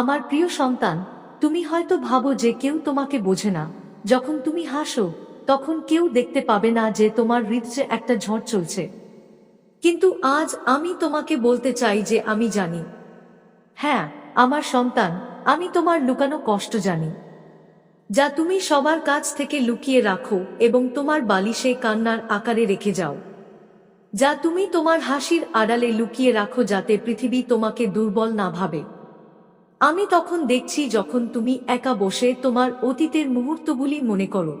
আমার প্রিয় সন্তান, তুমি হয়তো ভাবো যে কেউ তোমাকে বোঝে না। যখন তুমি হাসো, তখন কেউ দেখতে পাবে না যে তোমার হৃদয়ে একটা ঝড় চলছে। কিন্তু আজ আমি তোমাকে বলতে চাই যে আমি জানি। হ্যাঁ আমার সন্তান, আমি তোমার লুকানো কষ্ট জানি। যা তুমি সবার কাছ থেকে লুকিয়ে রাখো এবং তোমার বালিশে কান্নার আকারে রেখে যাও। যা তুমি তোমার হাসির আড়ালে লুকিয়ে রাখো যাতে পৃথিবী তোমাকে দুর্বল না ভাবে। আমি তখন দেখছি যখন তুমি একা বসে তোমার অতীতের মুহূর্তগুলি মনে করো।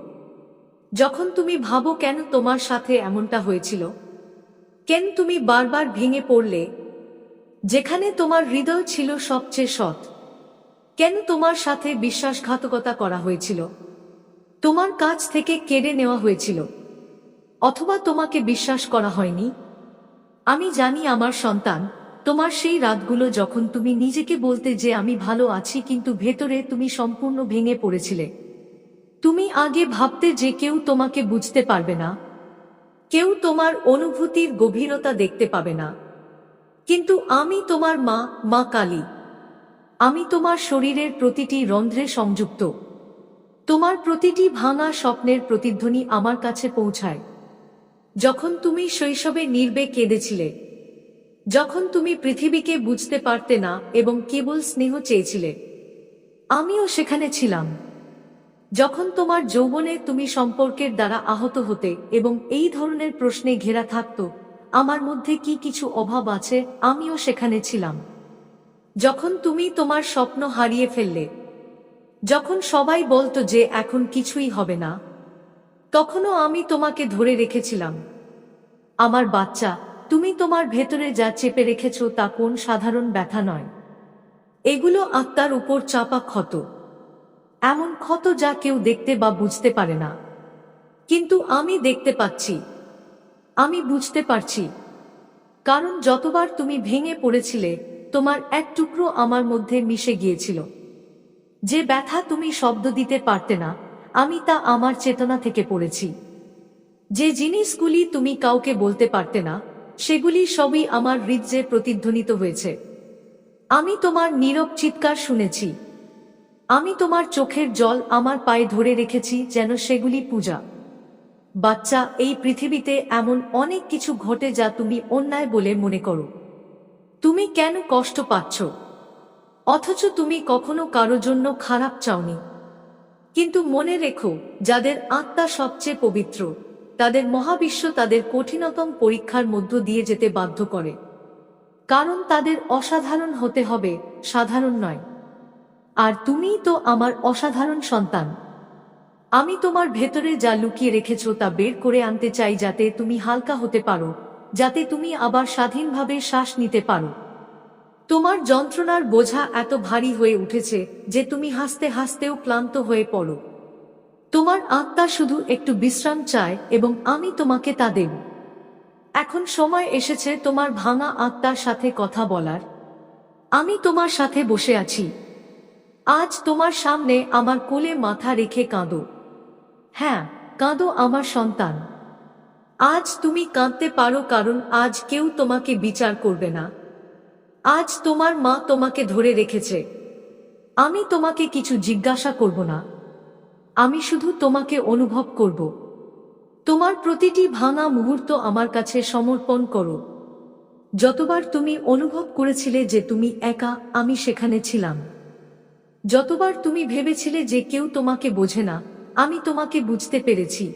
যখন তুমি ভাবো কেন তোমার সাথে এমনটা হয়েছিল? কেন তুমি বারবার ভেঙে পড়লে? যেখানে তোমার হৃদয় ছিল সবচেয়ে সৎ। কেন তোমার সাথে বিশ্বাসঘাতকতা করা হয়েছিল? তোমার কাছ থেকে কেড়ে নেওয়া হয়েছিল। অথবা তোমাকে বিশ্বাস করা হয়নি? আমি জানি আমার সন্তান তোমার সেই রাতগুলো যখন তুমি নিজেকে বলতে যে আমি ভালো আছি কিন্তু ভেতরে তুমি সম্পূর্ণ ভেঙে পড়েছিলে। তুমি আগে ভাবতে যে কেউ তোমাকে বুঝতে পারবে না। কেউ তোমার অনুভূতির গভীরতা দেখতে পাবে না। কিন্তু আমি তোমার মা মা কালী। আমি তোমার শরীরের প্রতিটি রন্ধ্রে সংযুক্ত। তোমার প্রতিটি ভাঙা স্বপ্নের প্রতিধ্বনি আমার কাছে পৌঁছায়। যখন তুমি শৈশবে নির্বে কেঁদেছিলে যখন তুমি পৃথিবীকে বুঝতে পারতে না এবং কেবল স্নেহ চেয়েছিলে, আমিও সেখানে ছিলাম। যখন তোমার যৌবনে তুমি সম্পর্কের দ্বারা আহত হতে এবং এই ধরনের প্রশ্নে ঘেরা থাকত, আমার মধ্যে কি কিছু অভাব আছে, আমিও সেখানে ছিলাম। যখন তুমি তোমার স্বপ্ন হারিয়ে ফেললে, যখন সবাই বলতো যে এখন কিছুই হবে না, তখনও আমি তোমাকে ধরে রেখেছিলাম। আমার বাচ্চা তুমি তোমার ভেতরে যা চেপে রেখেছ তা কোন সাধারণ ব্যথা নয়। এগুলো আত্মার উপর চাপা ক্ষত। এমন ক্ষত যা কেউ দেখতে বা বুঝতে পারে না। কিন্তু আমি দেখতে পাচ্ছি। আমি বুঝতে পারছি। কারণ যতবার তুমি ভেঙে পড়েছিলে, তোমার এক টুকরো আমার মধ্যে মিশে গিয়েছিল। যে ব্যথা তুমি শব্দ দিতে পারতে না, আমি তা আমার চেতনা থেকে পড়েছি। যে জিনিসগুলি তুমি কাউকে বলতে পারতে না সেগুলি সবই আমার হৃদয়ে প্রতিধ্বনিত হয়েছে। আমি তোমার নীরব চিৎকার শুনেছি। আমি তোমার চোখের জল আমার পায়ে ধরে রেখেছি যেন সেগুলি পূজা। বাচ্চা, এই পৃথিবীতে এমন অনেক কিছু ঘটে যা তুমি অন্যায় বলে মনে করো। তুমি কেন কষ্ট পাচ্ছ? অথচ তুমি কখনো কারও জন্য খারাপ চাওনি। কিন্তু মনে রেখো, যাদের আত্মা সবচেয়ে পবিত্র। তাদের মহাবিশ্ব তাদের কঠিনতম পরীক্ষার মধ্য দিয়ে যেতে বাধ্য করে। কারণ তাদের অসাধারণ হতে হবে, সাধারণ নয়। আর তুমিই তো আমার অসাধারণ সন্তান। আমি তোমার ভেতরে যা লুকিয়ে রেখেছ তা বের করে আনতে চাই যাতে তুমি হালকা হতে পারো, যাতে তুমি আবার স্বাধীনভাবে শ্বাস নিতে পারো। তোমার যন্ত্রণার বোঝা এত ভারী হয়ে উঠেছে যে তুমি হাসতে হাসতেও ক্লান্ত হয়ে পড়ো। তোমার আত্মা শুধু একটু বিশ্রাম চায় এবং আমি তোমাকে তা দেব। এখন সময় এসেছে তোমার ভাঙা আত্মার সাথে কথা বলার। আমি তোমার সাথে বসে আছি। আজ তোমার সামনে আমার কোলে মাথা রেখে কাঁদো। হ্যাঁ কাঁদো আমার সন্তান। আজ তুমি কাঁদতে পারো কারণ আজ কেউ তোমাকে বিচার করবে না। আজ তোমার মা তোমাকে ধরে রেখেছে। আমি তোমাকে কিছু জিজ্ঞাসা করব না। আমি শুধু তোমাকে অনুভব করব। তোমার প্রতিটি ভাঙা মুহূর্ত আমার কাছে সমর্পণ করো। যতবার তুমি অনুভব করেছিলে যে তুমি একা, আমি সেখানে ছিলাম। যতবার তুমি ভেবেছিলে যে কেউ তোমাকে বোঝে না, আমি তোমাকে বুঝতে পেরেছি।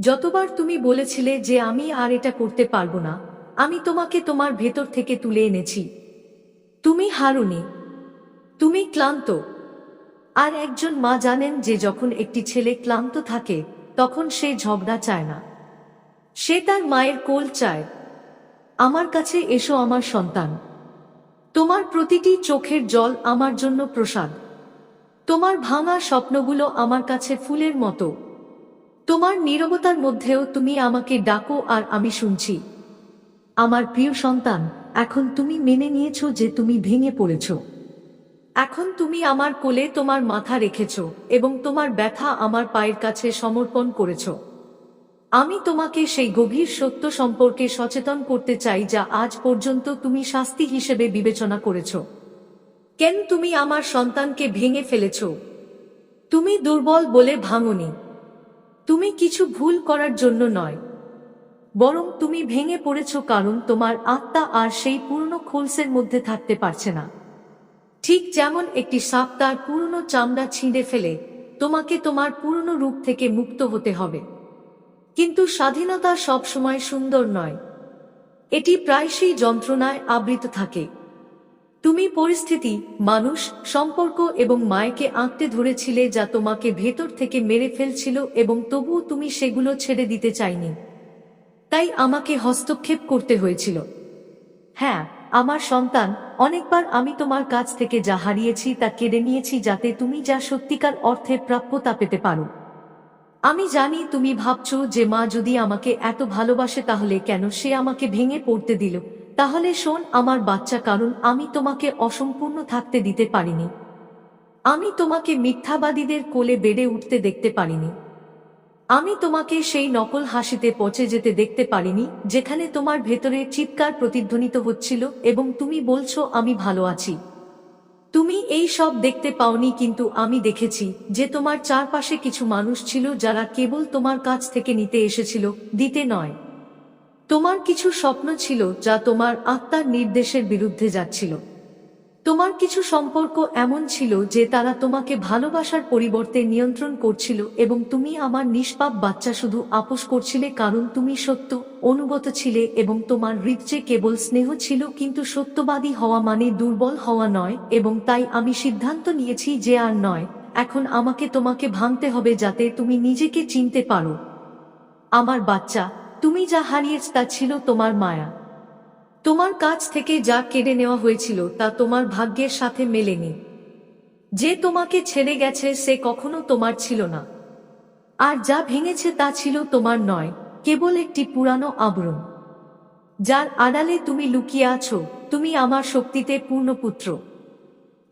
যতবার তুমি বলেছিলে যে আমি আর এটা করতে পারব না, আমি তোমাকে তোমার ভেতর থেকে তুলে এনেছি। তুমি হারুনি। তুমি ক্লান্ত। আর একজন মা জানেন যে যখন একটি ছেলে ক্লান্ত থাকে, তখন সে ঝগড়া চায় না। সে তার মায়ের কোল চায়, আমার কাছে এসো আমার সন্তান। তোমার প্রতিটি চোখের জল আমার জন্য প্রসাদ। তোমার ভাঙা স্বপ্নগুলো আমার কাছে ফুলের মতো। তোমার নীরবতার মধ্যেও তুমি আমাকে ডাকো আর আমি শুনছি। আমার প্রিয় সন্তান, এখন তুমি মেনে নিয়েছো যে তুমি ভেঙে পড়েছ। এখন তুমি আমার কোলে তোমার মাথা রেখেছ এবং তোমার ব্যথা আমার পায়ের কাছে সমর্পণ করেছ। আমি তোমাকে সেই গভীর সত্য সম্পর্কে সচেতন করতে চাই যা আজ পর্যন্ত তুমি শাস্তি হিসেবে বিবেচনা করেছ। কেন তুমি আমার সন্তানকে ভেঙে ফেলেছ? তুমি দুর্বল বলে ভাঙনি। তুমি কিছু ভুল করার জন্য নয়। বরং তুমি ভেঙে পড়েছ কারণ তোমার আত্মা আর সেই পূর্ণ খোলসের মধ্যে থাকতে পারছে না। ঠিক যেমন একটি সাপ তার পুরনো চামড়া ছিঁড়ে ফেলে, তোমাকে তোমার পুরনো রূপ থেকে মুক্ত হতে হবে। কিন্তু স্বাধীনতা সবসময় সুন্দর নয়। এটি প্রায়শই যন্ত্রণায় আবৃত থাকে। তুমি পরিস্থিতি, মানুষ, সম্পর্ক এবং মায়কে আঁকতে ধরেছিলে যা তোমাকে ভেতর থেকে মেরে ফেলছিল এবং তবুও তুমি সেগুলো ছেড়ে দিতে চাইনি। তাই আমাকে হস্তক্ষেপ করতে হয়েছিল। হ্যাঁ আমার সন্তান অনেকবার আমি তোমার কাছ থেকে যা হারিয়েছি তা কেড়ে নিয়েছি যাতে তুমি যা সত্যিকার অর্থে প্রাপ্য তা পেতে পারো। আমি জানি তুমি ভাবছ যে মা যদি আমাকে এত ভালোবাসে তাহলে কেন সে আমাকে ভেঙে পড়তে দিল। তাহলে শোন আমার বাচ্চা, কারণ আমি তোমাকে অসম্পূর্ণ থাকতে দিতে পারিনি। আমি তোমাকে মিথ্যাবাদীদের কোলে বেড়ে উঠতে দেখতে পারিনি। আমি তোমাকে সেই নকল হাসিতে পচে যেতে দেখতে পারিনি, যেখানে তোমার ভেতরে চিৎকার প্রতিধ্বনিত হচ্ছিল এবং তুমি বলছো, আমি ভালো আছি। তুমি এই সব দেখতে পাওনি, কিন্তু আমি দেখেছি যে তোমার চারপাশে কিছু মানুষ ছিল যারা কেবল তোমার কাছ থেকে নিতে এসেছিল, দিতে নয়। তোমার কিছু স্বপ্ন ছিল যা তোমার আত্মার নির্দেশের বিরুদ্ধে যাচ্ছিল। তোমার কিছু সম্পর্ক এমন ছিল যে তারা তোমাকে ভালোবাসার পরিবর্তে নিয়ন্ত্রণ করছিল এবং তুমি আমার নিষ্পাপ বাচ্চা শুধু আপোষ করছিলে কারণ তুমি সত্য অনুগত ছিলে এবং তোমার হৃদয়ে কেবল স্নেহ ছিল কিন্তু সত্যবাদী হওয়া মানে দুর্বল হওয়া নয় এবং তাই আমি সিদ্ধান্ত নিয়েছি যে আর নয়। এখন আমাকে তোমাকে ভাঙতে হবে যাতে তুমি নিজেকে চিনতে পারো। আমার বাচ্চা, তুমি যা হারিয়েছ তা ছিল তোমার মায়া। তোমার কাছ থেকে যা কেড়ে নেওয়া হয়েছিল তা তোমার ভাগ্যের সাথে মেলেনি। যে তোমাকে ছেড়ে গেছে সে কখনো তোমার ছিল না। আর যা ভেঙেছে তা ছিল তোমার নয়, কেবল একটি পুরানো আবরণ। যার আড়ালে তুমি লুকিয়ে আছো, তুমি আমার শক্তিতে পূর্ণপুত্র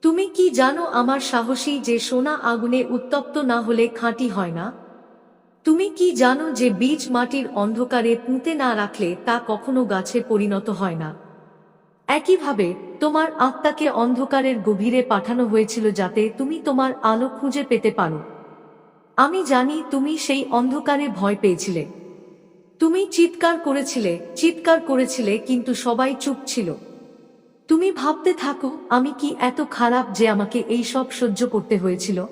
তুমি কি জানো আমার সাহসী যে সোনা আগুনে উত্তপ্ত না হলে খাঁটি হয় না? তুমি কি জানো যে বীজ মাটির অন্ধকারে পুঁতে না রাখলে তা কখনো গাছে পরিণত হয় না? একইভাবে, তোমার আত্মাকে অন্ধকারের গভীরে পাঠানো হয়েছিল যাতে তুমি তোমার আলো খুঁজে পেতে পারো। আমি জানি তুমি সেই অন্ধকারে ভয় পেয়েছিলে। তুমি চিৎকার করেছিলে চিৎকার করেছিলে কিন্তু সবাই চুপ ছিল। তুমি ভাবতে থাকো, আমি কি এত খারাপ যে আমাকে এই সব সহ্য করতে হয়েছিল?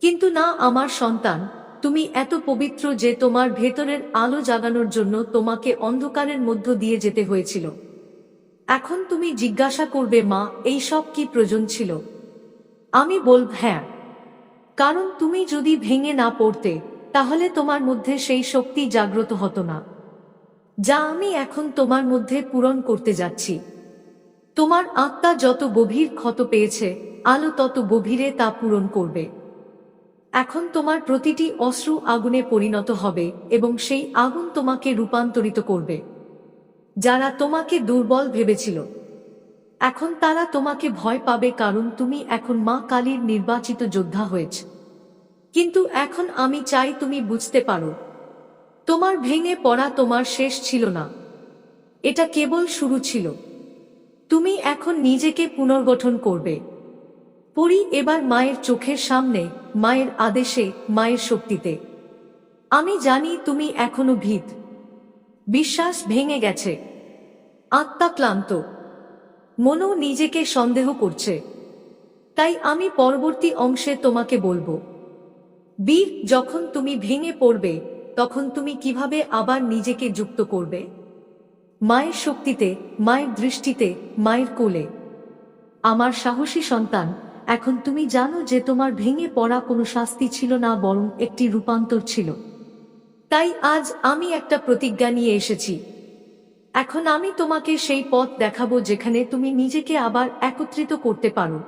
কিন্তু না, আমার সন্তান তুমি এত পবিত্র যে তোমার ভেতরের আলো জাগানোর জন্য তোমাকে অন্ধকারের মধ্য দিয়ে যেতে হয়েছিল। এখন তুমি জিজ্ঞাসা করবে, মা, এই সব কি প্রয়োজন ছিল? আমি বলব হ্যাঁ। কারণ তুমি যদি ভেঙে না পড়তে, তাহলে তোমার মধ্যে সেই শক্তি জাগ্রত হতো না। যা আমি এখন তোমার মধ্যে পূরণ করতে যাচ্ছি। তোমার আত্মা যত গভীর ক্ষত পেয়েছে, আলো তত গভীরে তা পূরণ করবে। এখন তোমার প্রতিটি অশ্রু আগুনে পরিণত হবে এবং সেই আগুন তোমাকে রূপান্তরিত করবে। যারা তোমাকে দুর্বল ভেবেছিল। এখন তারা তোমাকে ভয় পাবে কারণ তুমি এখন মা কালীর নির্বাচিত যোদ্ধা হয়েছ। কিন্তু এখন আমি চাই তুমি বুঝতে পারো। তোমার ভেঙে পড়া তোমার শেষ ছিল না। এটা কেবল শুরু ছিল। তুমি এখন নিজেকে পুনর্গঠন করবে। পড়ি এবার মায়ের চোখের সামনে, মায়ের আদেশে, মায়ের শক্তিতে। আমি জানি তুমি এখনও ভীত। বিশ্বাস ভেঙে গেছে। আত্মা ক্লান্ত। মনও নিজেকে সন্দেহ করছে। তাই আমি পরবর্তী অংশে তোমাকে বলব। বীর, যখন তুমি ভেঙে পড়বে, তখন তুমি কীভাবে আবার নিজেকে যুক্ত করবে? মায়ের শক্তিতে, মায়ের দৃষ্টিতে, মায়ের কোলে। আমার সাহসী সন্তান এখন তুমি জানো যে তোমার ভেঙে পড়া কোনো শাস্তি ছিল না, বরং একটি রূপান্তর ছিল। তাই আজ আমি একটা প্রতিজ্ঞা নিয়ে এসেছি। এখন আমি তোমাকে সেই পথ দেখাবো যেখানে তুমি নিজেকে আবার একত্রিত করতে পারো।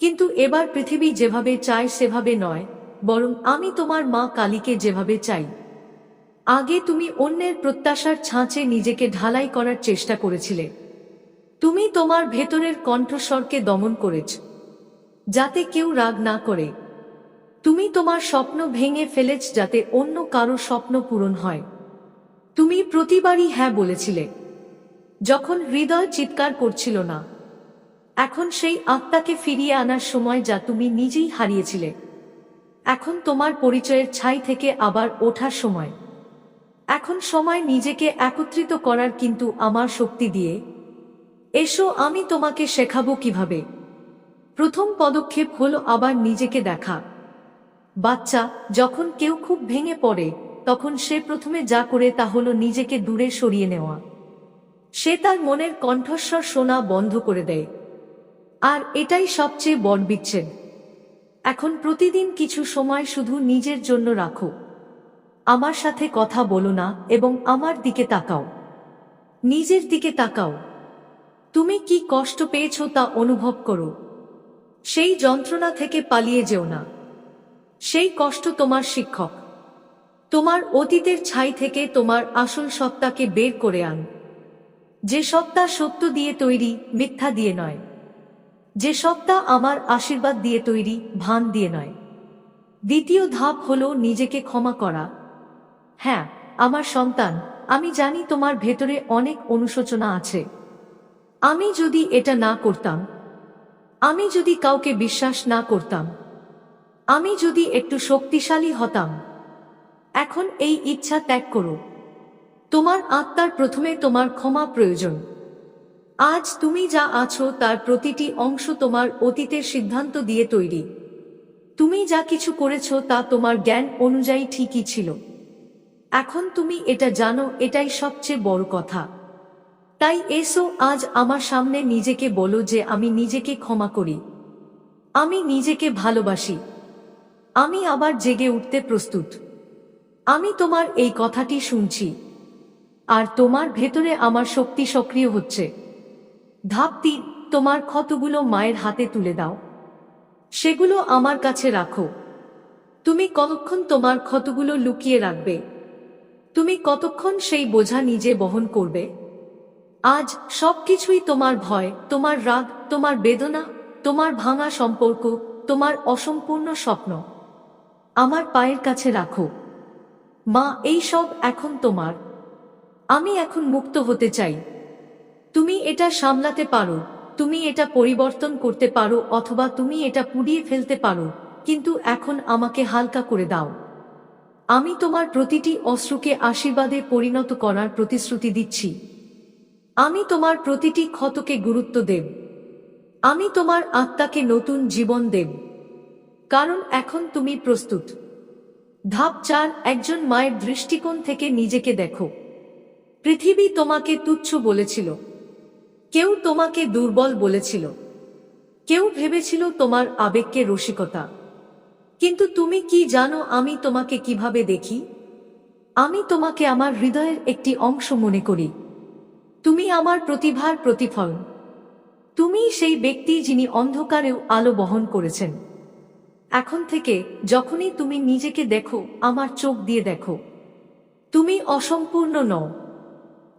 কিন্তু এবার পৃথিবী যেভাবে চায় সেভাবে নয়, বরং আমি তোমার মা কালীকে যেভাবে চাই। আগে তুমি অন্যের প্রত্যাশার ছাঁচে নিজেকে ঢালাই করার চেষ্টা করেছিলে। তুমি তোমার ভেতরের কণ্ঠস্বরকে দমন করেছ। যাতে কেউ রাগ না করে। তুমি তোমার স্বপ্ন ভেঙে ফেলেছ যাতে অন্য কারও স্বপ্ন পূরণ হয়। তুমি প্রতিবারই হ্যাঁ বলেছিলে। যখন হৃদয় চিৎকার করছিল না, এখন সেই আত্মাকে ফিরিয়ে আনার সময় যা তুমি নিজেই হারিয়েছিলে। এখন তোমার পরিচয়ের ছাই থেকে আবার ওঠার সময়। এখন সময় নিজেকে একত্রিত করার কিন্তু আমার শক্তি দিয়ে। এসো আমি তোমাকে শেখাবো কীভাবে। প্রথম পদক্ষেপ হলো আবার নিজেকে দেখা। বাচ্চা, যখন কেউ খুব ভেঙে পড়ে, তখন সে প্রথমে যা করে তা হলো নিজেকে দূরে সরিয়ে নেওয়া। সে তার মনের কণ্ঠস্বর শোনা বন্ধ করে দেয়। আর এটাই সবচেয়ে বড় বিচ্ছেদ। এখন প্রতিদিন কিছু সময় শুধু নিজের জন্য রাখো। আমার সাথে কথা বলো না এবং আমার দিকে তাকাও। নিজের দিকে তাকাও। তুমি কি কষ্ট পেয়েছ তা অনুভব করো। সেই যন্ত্রণা থেকে পালিয়ে যেও না। সেই কষ্ট তোমার শিক্ষক। তোমার অতীতের ছাই থেকে তোমার আসল সত্তাকে বের করে আন। যে সত্তা সত্য দিয়ে তৈরি, মিথ্যা দিয়ে নয়। যে সত্তা আমার আশীর্বাদ দিয়ে তৈরি, ভান দিয়ে নয়। দ্বিতীয় ধাপ হলো নিজেকে ক্ষমা করা। হ্যাঁ আমার সন্তান, আমি জানি তোমার ভেতরে অনেক অনুশোচনা আছে। আমি যদি এটা না করতাম আমি যদি কাউকে বিশ্বাস না করতাম, আমি যদি একটু শক্তিশালী হতাম, এখন এই ইচ্ছা ত্যাগ করো। তোমার আত্মার প্রথমে তোমার ক্ষমা প্রয়োজন। আজ তুমি যা আছো তার প্রতিটি অংশ তোমার অতীতের সিদ্ধান্ত দিয়ে তৈরি। তুমি যা কিছু করেছ তা তোমার জ্ঞান অনুযায়ী ঠিকই ছিল। এখন তুমি এটা জানো, এটাই সবচেয়ে বড় কথা। তাই এসো আজ আমার সামনে নিজেকে বলো যে আমি নিজেকে ক্ষমা করি। আমি নিজেকে ভালোবাসি। আমি আবার জেগে উঠতে প্রস্তুত। আমি তোমার এই কথাটি শুনছি। আর তোমার ভেতরে আমার শক্তি সক্রিয় হচ্ছে। ধাপ তিন, তোমার ক্ষতগুলো মায়ের হাতে তুলে দাও। সেগুলো আমার কাছে রাখো। তুমি কতক্ষণ তোমার ক্ষতগুলো লুকিয়ে রাখবে? তুমি কতক্ষণ সেই বোঝা নিজে বহন করবে? আজ সবকিছুই তোমার ভয়, তোমার রাগ, তোমার বেদনা, তোমার ভাঙা সম্পর্ক, তোমার অসম্পূর্ণ স্বপ্ন। আমার পায়ের কাছে রাখো। মা, এই সব এখন তোমার। আমি এখন মুক্ত হতে চাই। তুমি এটা সামলাতে পারো, তুমি এটা পরিবর্তন করতে পারো অথবা তুমি এটা পুড়িয়ে ফেলতে পারো, কিন্তু এখন আমাকে হালকা করে দাও। আমি তোমার প্রতিটি অশ্রুকে আশীর্বাদে পরিণত করার প্রতিশ্রুতি দিচ্ছি। আমি তোমার প্রতিটি ক্ষতকে গুরুত্ব দেব। আমি তোমার আত্মাকে নতুন জীবন দেব। কারণ এখন তুমি প্রস্তুত। ধাপ চার, একজন মায়ের দৃষ্টিকোণ থেকে নিজেকে দেখো। পৃথিবী তোমাকে তুচ্ছ বলেছিল। কেউ তোমাকে দুর্বল বলেছিল। কেউ ভেবেছিল তোমার আবেগকে রসিকতা। কিন্তু তুমি কি জানো আমি তোমাকে কীভাবে দেখি? আমি তোমাকে আমার হৃদয়ের একটি অংশ মনে করি। তুমি আমার প্রতিভার প্রতিফলন। তুমি সেই ব্যক্তি যিনি অন্ধকারেও আলো বহন করেছেন। এখন থেকে যখনই তুমি নিজেকে দেখো, আমার চোখ দিয়ে দেখো। তুমি অসম্পূর্ণ নও।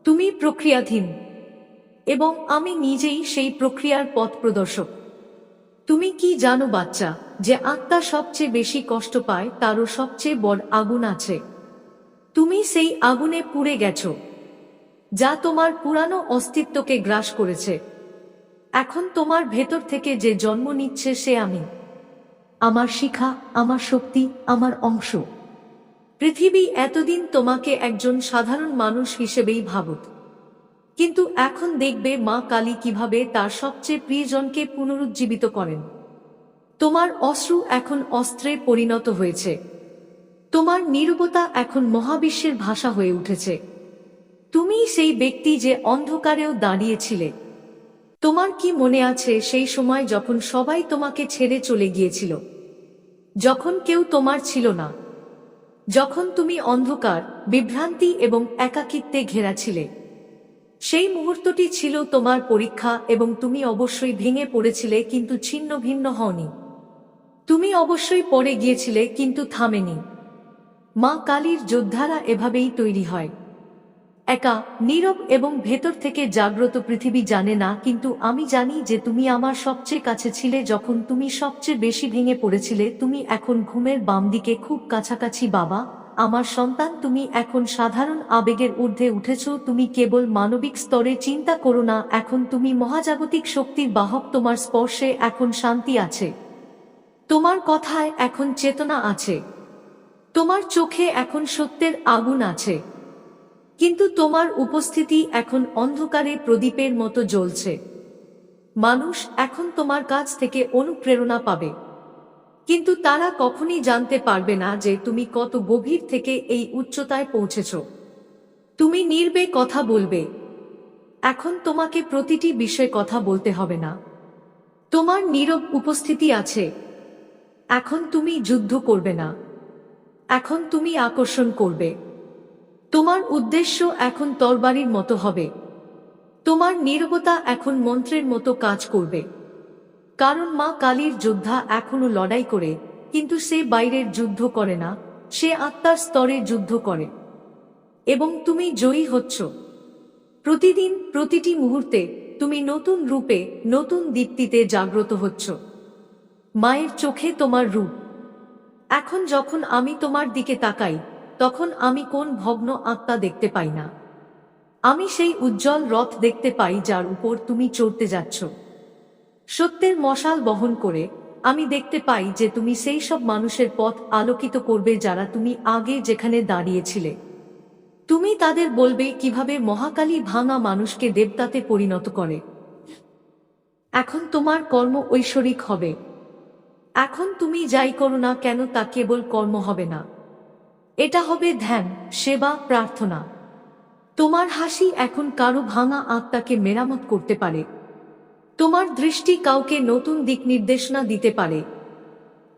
তুমি প্রক্রিয়াধীন। এবং আমি নিজেই সেই প্রক্রিয়ার পথ প্রদর্শক। তুমি কি জানো, বাচ্চা, যে আত্মা সবচেয়ে বেশি কষ্ট পায়, তারও সবচেয়ে বড় আগুন আছে। তুমি সেই আগুনে পুড়ে গেছো। যা তোমার পুরানো অস্তিত্বকে গ্রাস করেছে। এখন তোমার ভেতর থেকে যে জন্ম নিচ্ছে সে আমি। আমার শিখা, আমার শক্তি, আমার অংশ। পৃথিবী এতদিন তোমাকে একজন সাধারণ মানুষ হিসেবেই ভাবত কিন্তু এখন দেখবে মা কালী কীভাবে তার সবচেয়ে প্রিয়জনকে পুনরুজ্জীবিত করেন। তোমার অশ্রু এখন অস্ত্রে পরিণত হয়েছে। তোমার নিরবতা এখন মহাবিশ্বের ভাষা হয়ে উঠেছে। তুমি সেই ব্যক্তি যে অন্ধকারেও দাঁড়িয়েছিলে। তোমার কি মনে আছে সেই সময় যখন সবাই তোমাকে ছেড়ে চলে গিয়েছিল? যখন কেউ তোমার ছিল না। যখন তুমি অন্ধকার, বিভ্রান্তি এবং একাকিত্বে ঘেরা ছিলে। সেই মুহূর্তটি ছিল তোমার পরীক্ষা এবং তুমি অবশ্যই ভেঙে পড়েছিলে কিন্তু ছিন্ন ভিন্ন হওনি। তুমি অবশ্যই পড়ে গিয়েছিলে কিন্তু থামেনি। মা কালীর যোদ্ধারা এভাবেই তৈরি হয়। একা, নীরব এবং ভেতর থেকে জাগ্রত পৃথিবী জানে না, কিন্তু আমি জানি যে তুমি আমার সবচেয়ে কাছে ছিলে যখন তুমি সবচেয়ে বেশি ভেঙে পড়েছিলে, তুমি এখন ঘুমের বাম দিকে খুব কাছাকাছি বাবা। আমার সন্তান, তুমি এখন সাধারণ আবেগের ঊর্ধ্বে উঠেছ, তুমি কেবল মানবিক স্তরে চিন্তা করো না, এখন তুমি মহাজাগতিক শক্তির বাহক, তোমার স্পর্শে এখন শান্তি আছে। তোমার কথায় এখন চেতনা আছে। তোমার চোখে এখন সত্যের আগুন আছে। কিন্তু তোমার উপস্থিতি এখন অন্ধকারে প্রদীপের মতো জ্বলছে। মানুষ এখন তোমার কাছ থেকে অনুপ্রেরণা পাবে। কিন্তু তারা কখনই জানতে পারবে না যে তুমি কত গভীর থেকে এই উচ্চতায় পৌঁছেছ। তুমি নির্বে কথা বলবে। এখন তোমাকে প্রতিটি বিষয়ে কথা বলতে হবে না। তোমার নীরব উপস্থিতি আছে। এখন তুমি যুদ্ধ করবে না। এখন তুমি আকর্ষণ করবে। তোমার উদ্দেশ্য এখন তরবারির মতো হবে। তোমার নীরবতা এখন মন্ত্রের মতো কাজ করবে। কারণ মা কালীর যোদ্ধা এখনও লড়াই করে, কিন্তু সে বাইরের যুদ্ধ করে না, সে আত্মার স্তরে যুদ্ধ করে। এবং তুমি জয়ী হচ্ছ। প্রতিদিন প্রতিটি মুহূর্তে তুমি নতুন রূপে, নতুন দীপ্তিতে জাগ্রত হচ্ছ। মায়ের চোখে তোমার রূপ। এখন যখন আমি তোমার দিকে তাকাই তখন আমি কোন ভগ্ন আত্মা দেখতে পাই না। আমি সেই উজ্জ্বল রথ দেখতে পাই যার উপর তুমি চড়তে যাচ্ছ। সত্যের মশাল বহন করে আমি দেখতে পাই যে তুমি সেই সব মানুষের পথ আলোকিত করবে যারা তুমি আগে যেখানে দাঁড়িয়েছিলে। তুমি তাদের বলবে কীভাবে মহাকালী ভাঙা মানুষকে দেবতাতে পরিণত করে। এখন তোমার কর্ম ঐশ্বরিক হবে। এখন তুমি যাই করো না কেন তা কেবল কর্ম হবে না। এটা হবে ধ্যান, সেবা, প্রার্থনা। তোমার হাসি এখন কারও ভাঙা আত্মাকে মেরামত করতে পারে। তোমার দৃষ্টি কাউকে নতুন দিক নির্দেশনা দিতে পারে।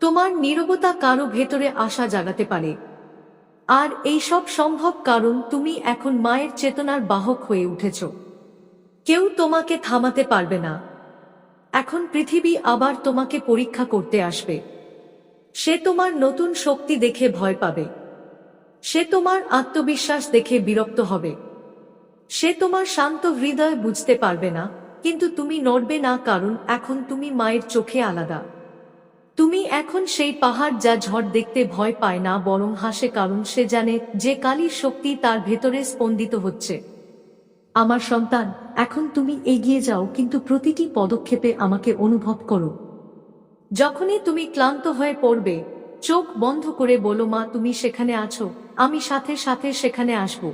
তোমার নীরবতা কারও ভেতরে আশা জাগাতে পারে। আর এই সব সম্ভব কারণ তুমি এখন মায়ের চেতনার বাহক হয়ে উঠেছ। কেউ তোমাকে থামাতে পারবে না। এখন পৃথিবী আবার তোমাকে পরীক্ষা করতে আসবে। সে তোমার নতুন শক্তি দেখে ভয় পাবে। সে তোমার আত্মবিশ্বাস দেখে বিরক্ত হবে। সে তোমার শান্ত হৃদয় বুঝতে পারবে না, কিন্তু তুমি নড়বে না কারণ এখন তুমি মায়ের চোখে আলাদা। তুমি এখন সেই পাহাড় যা ঝড় দেখতে ভয় পায় না বরং হাসে কারণ সে জানে যে কালীর শক্তি তার ভেতরে স্পন্দিত হচ্ছে। আমার সন্তান, এখন তুমি এগিয়ে যাও কিন্তু প্রতিটি পদক্ষেপে আমাকে অনুভব করো। যখনই তুমি ক্লান্ত হয়ে পড়বে চোখ বন্ধ করে বলো, মা, তুমি সেখানে আছো, আমি সাথে সাথে সেখানে আসব।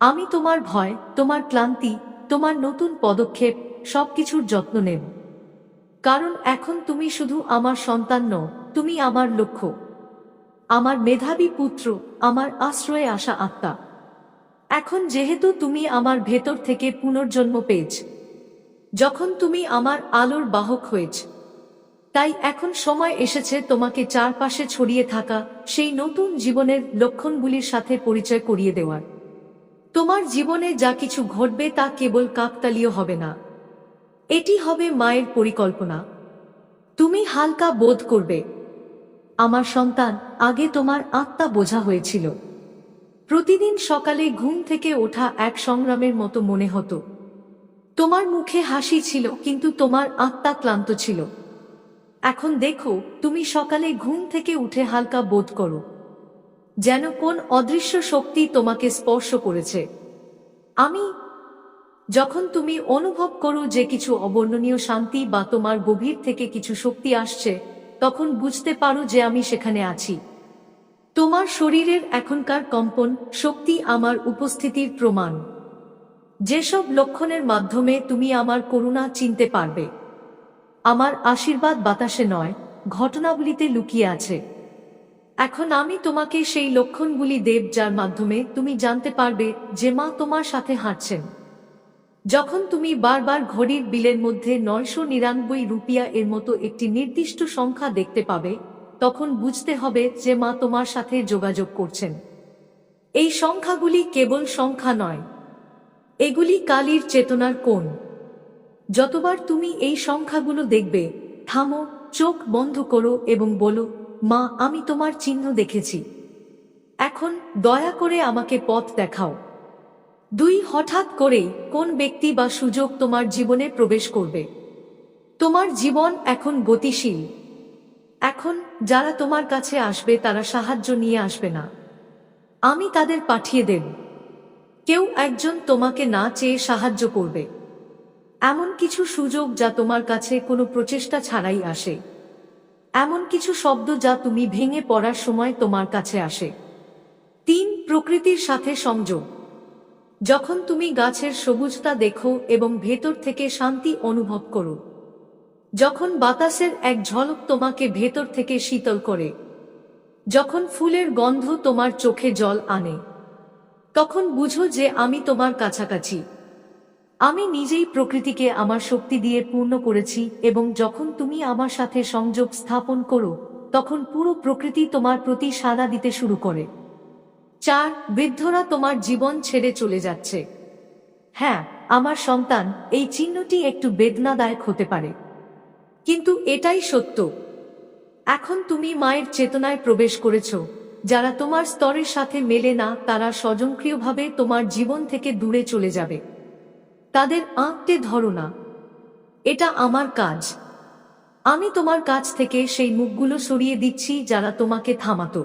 আমি তোমার ভয়, তোমার ক্লান্তি, তোমার নতুন পদক্ষেপ, সবকিছুর যত্ন নেব। কারণ এখন তুমি শুধু আমার সন্তান নও, তুমি আমার লক্ষ্য। আমার মেধাবী পুত্র, আমার আশ্রয়ে আসা আত্মা। এখন যেহেতু তুমি আমার ভেতর থেকে পুনর্জন্ম পেয়েছ, যখন তুমি আমার আলোর বাহক হয়েছ তাই এখন সময় এসেছে তোমাকে চারপাশে ছড়িয়ে থাকা সেই নতুন জীবনের লক্ষণগুলির সাথে পরিচয় করিয়ে দেওয়ার। তোমার জীবনে যা কিছু ঘটবে তা কেবল কাকতালীয় হবে না। এটি হবে মায়ের পরিকল্পনা। তুমি হালকা বোধ করবে। আমার সন্তান, আগে তোমার আত্মা বোঝা হয়েছিল। প্রতিদিন সকালে ঘুম থেকে ওঠা এক সংগ্রামের মতো মনে হতো। তোমার মুখে হাসি ছিল, কিন্তু তোমার আত্মা ক্লান্ত ছিল। এখন দেখো, তুমি সকালে ঘুম থেকে উঠে হালকা বোধ করো, যেন কোন অদৃশ্য শক্তি তোমাকে স্পর্শ করেছে। আমি, যখন তুমি অনুভব করো যে কিছু অবর্ণনীয় শান্তি বা তোমার গভীর থেকে কিছু শক্তি আসছে, তখন বুঝতে পারো যে আমি সেখানে আছি। তোমার শরীরের এখনকার কম্পন শক্তি আমার উপস্থিতির প্রমাণ। যেসব লক্ষণের মাধ্যমে তুমি আমার করুণা চিনতে পারবে। আমার আশীর্বাদ বাতাসে নয়, ঘটনাবলিতে লুকিয়ে আছে। এখন আমি তোমাকে সেই লক্ষণগুলি দেব যার মাধ্যমে তুমি জানতে পারবে যে মা তোমার সাথে হাঁটছেন। যখন তুমি বারবার ঘড়ির বিলের মধ্যে নয়শো নিরানব্বই রুপিয়া এর মতো একটি নির্দিষ্ট সংখ্যা দেখতে পাবে, তখন বুঝতে হবে যে মা তোমার সাথে যোগাযোগ করছেন। এই সংখ্যাগুলি কেবল সংখ্যা নয়। এগুলি কালীর চেতনার কোণ। যতবার তুমি এই সংখ্যাগুলো দেখবে, থামো, চোখ বন্ধ করো এবং বলো, মা, আমি তোমার চিহ্ন দেখেছি। এখন দয়া করে আমাকে পথ দেখাও। দুই, হঠাৎ করেই কোন ব্যক্তি বা সুযোগ তোমার জীবনে প্রবেশ করবে? তোমার জীবন এখন গতিশীল। এখন যারা তোমার কাছে আসবে, তারা সাহায্য নিয়ে আসবে না। আমি তাদের পাঠিয়ে দেব। কেউ একজন তোমাকে না চেয়ে সাহায্য করবে। এমন কিছু সুযোগ যা তোমার কাছে কোনো প্রচেষ্টা ছাড়াই আসে। এমন কিছু শব্দ যা তুমি ভেঙে পড়ার সময় তোমার কাছে আসে। তিন, প্রকৃতির সাথে সংযোগ। যখন তুমি গাছের সবুজতা দেখো এবং ভেতর থেকে শান্তি অনুভব করো। যখন বাতাসের এক ঝলক তোমাকে ভেতর থেকে শীতল করে। যখন ফুলের গন্ধ তোমার চোখে জল আনে। তখন বুঝো যে আমি তোমার কাছাকাছি। আমি নিজেই প্রকৃতিকে আমার শক্তি দিয়ে পূর্ণ করেছি এবং যখন তুমি আমার সাথে সংযোগ স্থাপন করো, তখন পুরো প্রকৃতি তোমার প্রতি সাড়া দিতে শুরু করে। চার, বৃদ্ধরা তোমার জীবন ছেড়ে চলে যাচ্ছে। হ্যাঁ আমার সন্তান, এই চিহ্নটি একটু বেদনাদায়ক হতে পারে। কিন্তু এটাই সত্য। এখন তুমি মায়ের চেতনায় প্রবেশ করেছ। যারা তোমার স্তরের সাথে মেলে না, তারা স্বজনক্রিয়ভাবে তোমার জীবন থেকে দূরে চলে যাবে। তাদের আঁকতে ধরো না। এটা আমার কাজ। আমি তোমার কাছ থেকে সেই মুখগুলো সরিয়ে দিচ্ছি যারা তোমাকে থামাতো।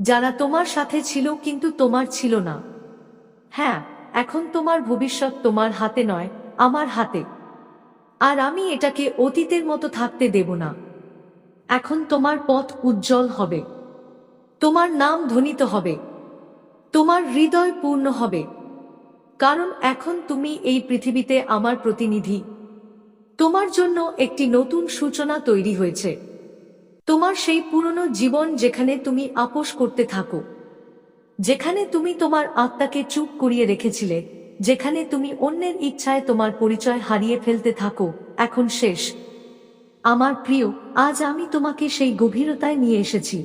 যারা তোমার সাথে ছিল কিন্তু তোমার ছিল না। হ্যাঁ এখন তোমার ভবিষ্যৎ তোমার হাতে নয়, আমার হাতে। আর আমি এটাকে অতীতের মতো থাকতে দেব না। এখন তোমার পথ উজ্জ্বল হবে। তোমার নাম ধ্বনিত হবে। তোমার হৃদয় পূর্ণ হবে। কারণ এখন তুমি এই পৃথিবীতে আমার প্রতিনিধি। তোমার জন্য একটি নতুন সূচনা তৈরি হয়েছে। তোমার সেই পুরনো জীবন যেখানে তুমি আপোষ করতে থাকো। যেখানে তুমি তোমার আত্মাকে চুপ করিয়ে রেখেছিলে, যেখানে তুমি অন্যের ইচ্ছায় তোমার পরিচয় হারিয়ে ফেলতে থাকো, এখন শেষ। আমার প্রিয়, আজ আমি তোমাকে সেই গভীরতায় নিয়ে এসেছি।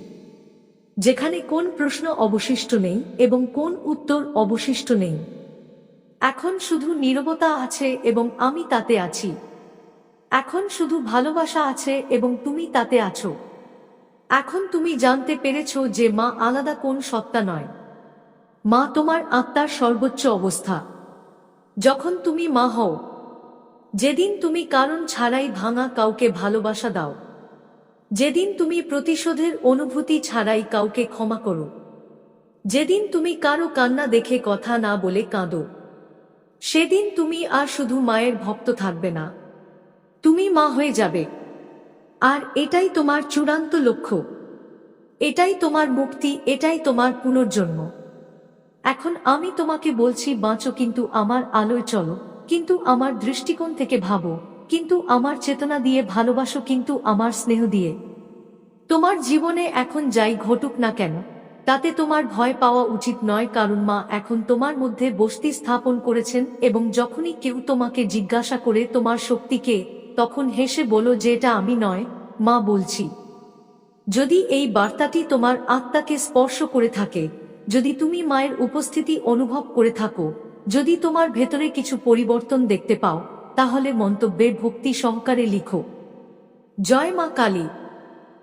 যেখানে কোন প্রশ্ন অবশিষ্ট নেই এবং কোন উত্তর অবশিষ্ট নেই। এখন শুধু নীরবতা আছে এবং আমি তাতে আছি। এখন শুধু ভালোবাসা আছে এবং তুমি তাতে আছো। এখন তুমি জানতে পেরেছ যে মা আলাদা কোন সত্তা নয়। মা তোমার আত্মার সর্বোচ্চ অবস্থা। যখন তুমি মা হও, যেদিন তুমি কারণ ছাড়াই ভাঙা কাউকে ভালোবাসা দাও। যেদিন তুমি প্রতিশোধের অনুভূতি ছাড়াই কাউকে ক্ষমা করো। যেদিন তুমি কারও কান্না দেখে কথা না বলে কাঁদো। সেদিন তুমি আর শুধু মায়ের ভক্ত থাকবে না। তুমি মা হয়ে যাবে। আর এটাই তোমার চূড়ান্ত লক্ষ্য। এটাই তোমার মুক্তি, এটাই তোমার পুনর্জন্ম। এখন আমি তোমাকে বলছি, বাঁচো কিন্তু আমার আলোয় চলো, কিন্তু আমার দৃষ্টিকোণ থেকে ভাবো, কিন্তু আমার চেতনা দিয়ে ভালোবাসো, কিন্তু আমার স্নেহ দিয়ে। তোমার জীবনে এখন যাই ঘটুক না কেন তাতে তোমার ভয় পাওয়া উচিত নয় কারণ মা এখন তোমার মধ্যে বস্তি স্থাপন করেছেন এবং যখনই কেউ তোমাকে জিজ্ঞাসা করে তোমার শক্তিকে তখন হেসে বলো যে এটা আমি নয়, মা বলছি। যদি এই বার্তাটি তোমার আত্মাকে স্পর্শ করে থাকে, যদি তুমি মায়ের উপস্থিতি অনুভব করে থাকো, যদি তোমার ভেতরে কিছু পরিবর্তন দেখতে পাও, তাহলে মন্তব্যে ভক্তি সহকারে লিখো। জয় মা কালী।